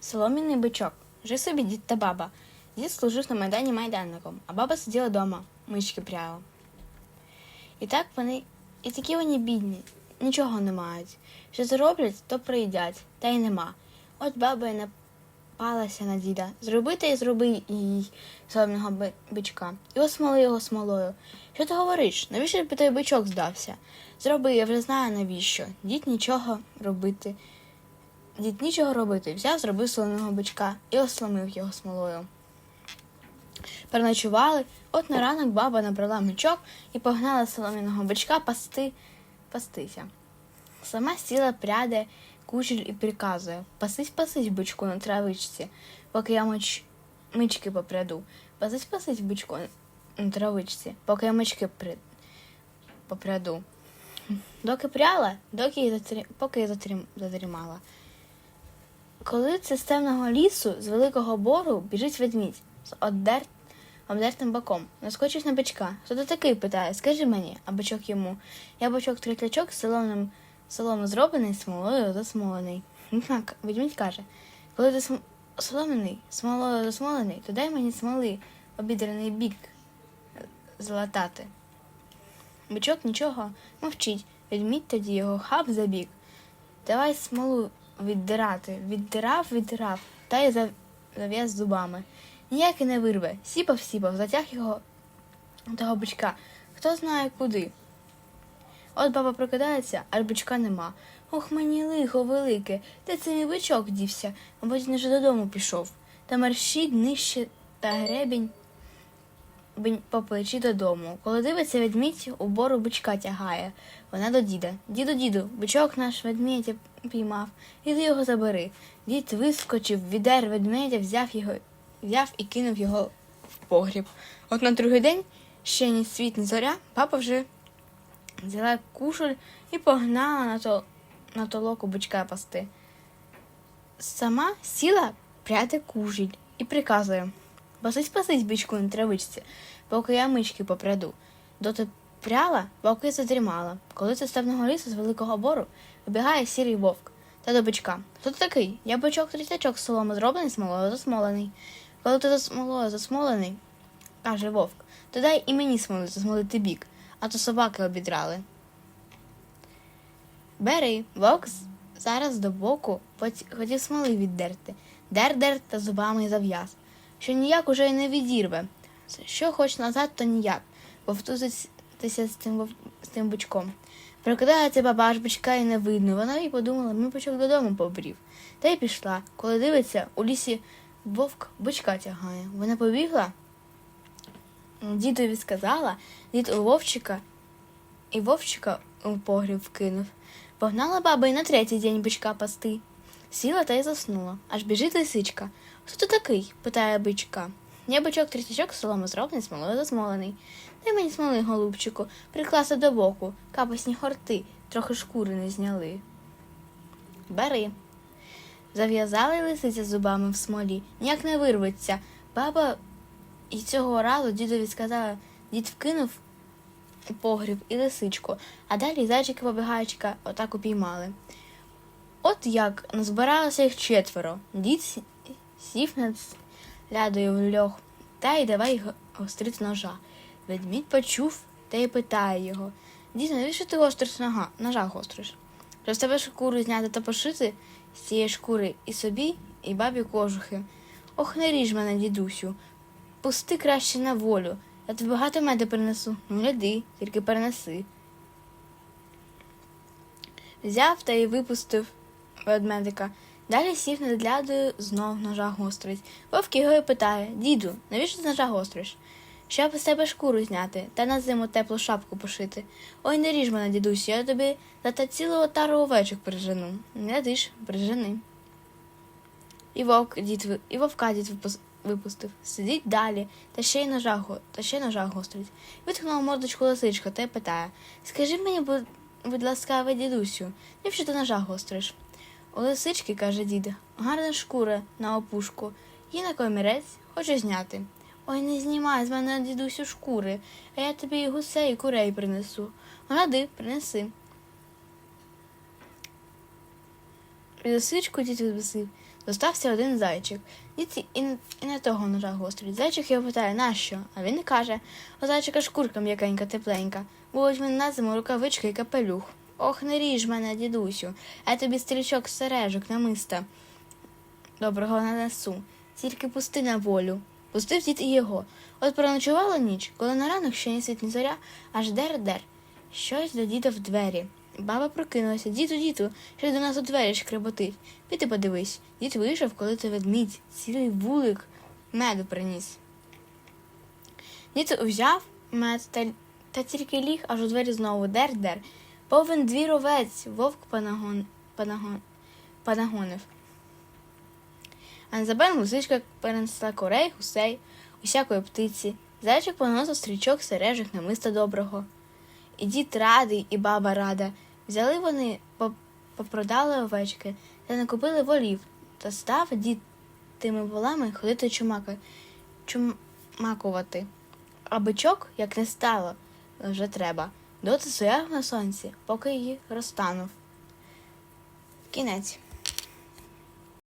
Солом'яний бичок. Жив собі дід та баба. Дід служив на майдані майданником, а баба сиділа вдома, мишки пряла. І так вони, і такі вони бідні, нічого не мають. Що зароблять, то приїдять, та й нема. От баба й напалася на діда. Зроби та й зроби їй солом'яного би- бичка. І осмоли його смолою. Що ти говориш? Навіщо тобі той бичок здався? Зроби, я вже знаю навіщо. Дід нічого робити. Дід нічого робити, взяв, зробив солоного бичка і осломив його смолою. Переночували, от на ранок баба набрала мечок і погнала солом'яного бичка пасти, пастися. Сама сіла пряде кучель і приказує Пасись, пасись, бичку на травичці, поки я мич... мички попряду. Пасись, пасись, бичку на травичці, поки я мички при... попряду. Доки пряла, доки затрі... поки я затрім... задрімала. Коли це з лісу, з великого бору, біжить ведмідь з одер... обдертим боком. Наскочив на бичка. Хто ти такий? питає, скажи мені, а бичок йому. Я бичок третячок з соломним солому зроблений, смолою засмолений. Так, ведмідь каже, коли ти см... соломений, смолою засмолений, то дай мені смоли обідраний бік златати. Бичок нічого мовчить, ведмідь тоді його хап за бік. Давай смолу віддирати. Віддирав, віддирав, та й зав'яз зубами. Ніяк і не вирве. Сіпав, сіпав, затяг його того бичка. Хто знає куди. От баба прокидається, аж бичка нема. Ох, мені лихо велике, де це мій бичок дівся, мабуть, він вже додому пішов. Та мерщить нижче та гребінь по плечі додому. Коли дивиться ведмідь, у бору бичка тягає. Вона до діда. Діду, діду, бичок наш ведмедя піймав. Іди його забери. Дід вискочив, відер ведмедя, взяв його, взяв і кинув його в погріб. От на другий день, ще ні світ, ні зоря, папа вже взяла кушель і погнала на, то, на толоку бичка пасти. Сама сіла пряде кужіль і приказує Пасись, пасись, бичку на травичці, поки я мички попряду. Доти пряла, поки задрімала. Коли це з темного лісу з великого бору вибігає сірий вовк та до бичка. Хто ти такий? Я бичок трітячок з соломи зроблений, смолою засмолений. Коли ти за смолою засмолений, каже вовк, то дай і мені смоли засмолити бік, а то собаки обідрали. Бери, вовк зараз до боку хотів смоли віддерти. Дер-дер та зубами зав'яз, що ніяк уже й не відірве. Що хоч назад, то ніяк. Повтузитися з вов- з тим бичком. Прокидається баба аж бичка і не видно. Вона і подумала, ми бичок додому побрів. Та й пішла. Коли дивиться, у лісі вовк бичка тягає. Вона побігла, дідові сказала, дід у вовчика і вовчика у погріб вкинув. Погнала баба й на третій день бичка пасти. Сіла та й заснула. Аж біжить лисичка. Хто ти такий? питає бичка. Я бичок трітячок з соломи зроблений, смолою засмолений. Дай мені смоли, голубчику, прикласти до боку, капусні хорти, трохи шкури не зняли. Бери. Зав'язали лисиця зубами в смолі, ніяк не вирветься. Баба і цього разу дідові сказала, дід вкинув у погріб і лисичку, а далі зайчики побігаючка отак упіймали. От як назбиралося їх четверо. Дід сів над лядою льох та й давай го- гострити ножа. Ведмідь почув та й питає його Дід, навіщо ти гостриш нога? Ножа гостриш? Щоб з тебе шкуру зняти та пошити з цієї шкури і собі, і бабі кожухи. Ох, не ріж мене, дідусю. Пусти краще на волю. Я тобі багато меду принесу. Ну, гляди, тільки перенеси. Взяв та й випустив ведмедика. Далі сів над лядою, знов ножа гострить. Вовк його і питає Діду, навіщо ти ножа гостриш? Щоб з тебе шкуру зняти та на зиму теплу шапку пошити. Ой, не ріж мене, дідусю, я тобі за та цілу отару овечок прижену. Не диш, прижени. І вовк дід і вовка дід випустив. Сидить далі, та ще й ножа та ще й ножа гострить. Витягнула мордочку лисичка та й питає Скажи мені, будь, будь ласкавий, дідусю, навіщо ти ножа гостриш? У лисички, каже дід, гарна шкура на опушку. Її на комірець хочу зняти. Ой, не знімай з мене, дідусю, шкури, а я тобі і гусей, і курей принесу. Ради, принеси. Лисичку дід відвесив, Зостався один зайчик. Дід і, і не того ножа гострить. Зайчик його питає, нащо? А він каже, у зайчика шкурка м'якенька, тепленька. Будуть мене на зиму рукавички і капелюх. Ох, не ріж мене, дідусю, а тобі стрічок сережок намиста. Доброго нанесу. Тільки пусти на волю. Пустив дід і його. От проночувала ніч, коли на ранок ще ні світ, ні зоря, аж дер-дер. Щось до діда в двері. Баба прокинулася. Діду, діду, що до нас у двері шкреботить. Піди подивись. Дід вийшов, коли то ведмідь, цілий вулик меду приніс. Дід взяв мед та, та тільки ліг, аж у двері знову дер-дер. Повен двір овець, вовк панагон, панагон, панагонив. А незабаром гусичка перенесла корей, гусей, усякої птиці. Зайчик поносив стрічок, сережок, намиста доброго. І дід радий, і баба рада. Взяли вони, попродали овечки та накупили волів. Та став дід тими волами ходити чумака, чумакувати. А бичок, як не стало, вже треба. Доти стояв на сонці, поки її розтанув. Кінець.